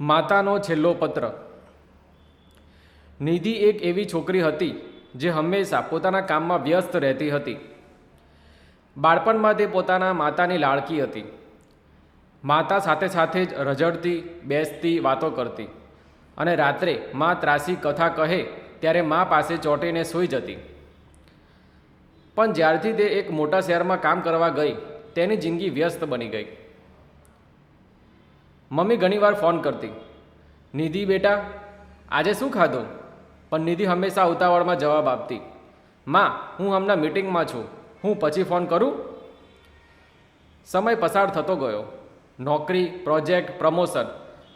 માતાનો છેલ્લો પત્ર. નિધિ એક એવી છોકરી હતી જે હંમેશા પોતાના કામમાં વ્યસ્ત રહેતી હતી. બાળપણમાં તે પોતાના માતાની લાડકી હતી. માતા સાથે સાથે જ રઝળતી બેસતી વાતો કરતી અને રાત્રે મા ત્રાસી કથા કહે ત્યારે મા પાસે ચોંટીને સૂઈ જતી. પણ જ્યારથી તે એક મોટા શહેરમાં કામ કરવા ગઈ, તેની જિંદગી વ્યસ્ત બની ગઈ. મમ્મી ઘણીવાર ફોન કરતી. નિધિ બેટા, આજે શું ખાધું? પણ નિધિ હંમેશા ઉતાવળમાં જવાબ આપતી. માં, હું હમણાં મિટિંગમાં છું. હું પછી ફોન કરું? સમય પસાર થતો ગયો. નોકરી, પ્રોજેક્ટ, પ્રમોશન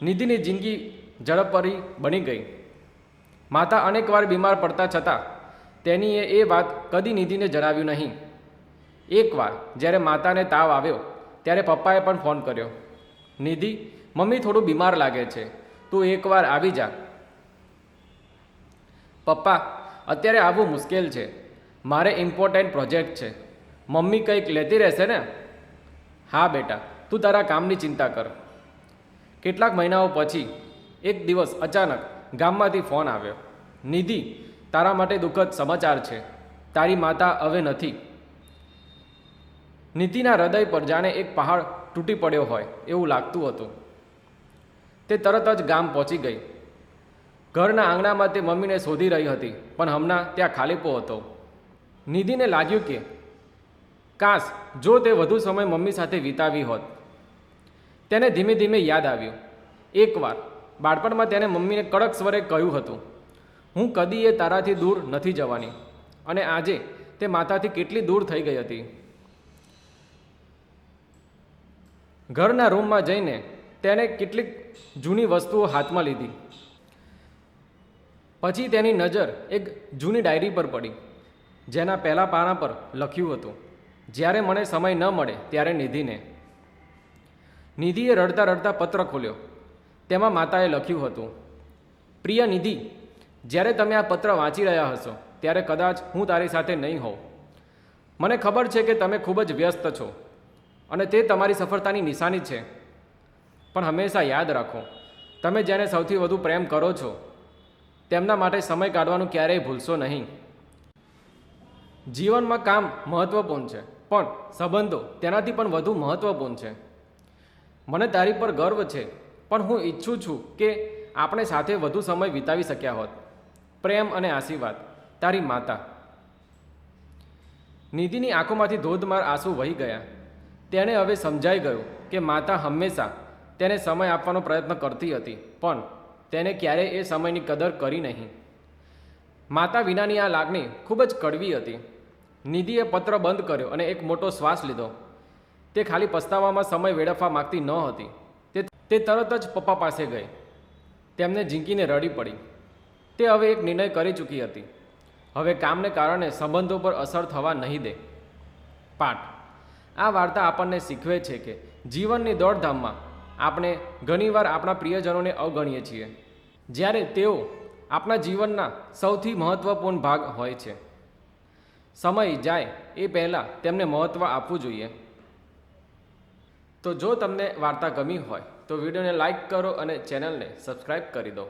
નિધિની જિંદગી ઝડપભરી બની ગઈ. માતા અનેકવાર બીમાર પડતા છતાં તેનીએ એ વાત કદી નિધિને જણાવ્યું નહીં. એકવાર જ્યારે માતાને તાવ આવ્યો, ત્યારે પપ્પાએ પણ ફોન કર્યો. નિધિ મમ્મી, થોડું બીમાર લાગે છે. તું એકવાર આવી જા. પપ્પા, અત્યારે આવવું મુશ્કેલ છે. મારે ઇમ્પોર્ટન્ટ પ્રોજેક્ટ છે. મમ્મી કંઈક લેતી રહેશે ને? હા બેટા, તું તારા કામની ચિંતા કર. કેટલાક મહિનાઓ પછી, એક દિવસ અચાનક ગામમાંથી ફોન આવ્યો. નિધિ, તારા માટે દુઃખદ સમાચાર છે. તારી માતા હવે નથી. નીતિના હૃદય પર જાણે એક પહાડ તૂટી પડ્યો હોય એવું લાગતું હતું. તે તરત જ ગામ પહોંચી ગઈ. ઘરના આંગણામાં તે મમ્મીને શોધી રહી હતી, પણ હમણાં ત્યાં ખાલીપો હતો. નિધિને લાગ્યું કે, કાશ, જો તે વધુ સમય મમ્મી સાથે વિતાવી હોત. તેને ધીમે ધીમે યાદ આવ્યું. એકવાર, બાળપણમાં તેને મમ્મીને કડક સ્વરે કહ્યું હતું, હું કદી એ તારાથી દૂર નથી જવાની, અને આજે તે માતાથી કેટલી દૂર થઈ ગઈ હતી. ઘરના રૂમમાં જઈને તેને કેટલીક જૂની વસ્તુઓ હાથમાં લીધી. પછી તેની નજર એક જૂની ડાયરી પર પડી, જેના પહેલાં પાના પર લખ્યું હતું, જ્યારે મને સમય ન મળે ત્યારે નિધિને. નિધિએ રડતા રડતા પત્ર ખોલ્યો. તેમાં માતાએ લખ્યું હતું, પ્રિય નિધિ, જ્યારે તમે આ પત્ર વાંચી રહ્યા હશો, ત્યારે કદાચ હું તારી સાથે નહીં હોઉં. મને ખબર છે કે તમે ખૂબ જ વ્યસ્ત છો અને તે તમારી સફળતાની નિશાની છે. પણ હંમેશા યાદ રાખો, તમે જેને સૌથી વધુ પ્રેમ કરો છો, તેમના માટે સમય કાઢવાનું ક્યારેય ભૂલશો નહીં. જીવનમાં કામ મહત્વપૂર્ણ છે, પણ સંબંધો તેનાથી પણ વધુ મહત્વપૂર્ણ છે. મને તારી પર ગર્વ છે, પણ હું ઈચ્છું છું કે આપણે સાથે વધુ સમય વિતાવી શક્યા હોત. પ્રેમ અને આશીર્વાદ, તારી માતા. નિધિની આંખોમાંથી ધોધમાર આંસુ વહી ગયા. તેણે હવે સમજાઈ ગયું કે માતા હંમેશા તેને સમય આપવાનો પ્રયત્ન કરતી હતી, પણ તેને ક્યારેય એ સમયની કદર કરી નહીં. માતા વિનાની આ લાગણી ખૂબ જ કડવી હતી. નિધિએ પત્ર બંધ કર્યો અને એક મોટો શ્વાસ લીધો. તે ખાલી પસ્તાવામાં સમય વેડફવા માગતી ન હતી. તે તરત જ પપ્પા પાસે ગઈ. તેમને ઝીંકીને રડી પડી. તે હવે એક નિર્ણય કરી ચૂકી હતી. હવે કામને કારણે સંબંધો પર અસર થવા નહીં દે. પાઠ. આ વાર્તા આપણને શીખવે છે કે જીવનની દોડધામમાં આપણે ઘણીવાર આપણા પ્રિયજનોને અવગણીએ છીએ. જ્યારે તેઓ આપણા જીવનના સૌથી મહત્ત્વપૂર્ણ ભાગ હોય છે. સમય જાય એ પહેલાં તેમને મહત્ત્વ આપવું જોઈએ. તો જો તમને વાર્તા ગમી હોય તો વિડીયોને લાઈક કરો અને ચેનલને સબસ્ક્રાઈબ કરી દો.